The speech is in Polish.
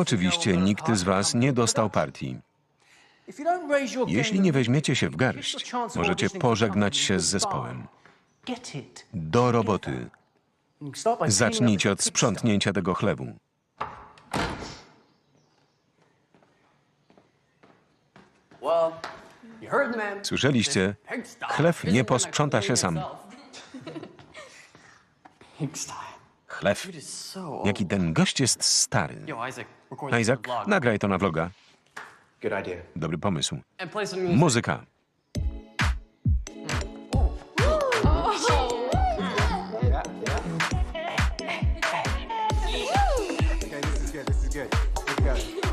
Oczywiście nikt z was nie dostał partii. Jeśli nie weźmiecie się w garść, możecie pożegnać się z zespołem. Do roboty. Zacznijcie od sprzątnięcia tego chlewu. Słyszeliście? Chlew nie posprząta się sam. chlew. Jaki ten gość jest stary. No, Isaac, nagraj to na vloga. Dobry pomysł. Muzyka. Good.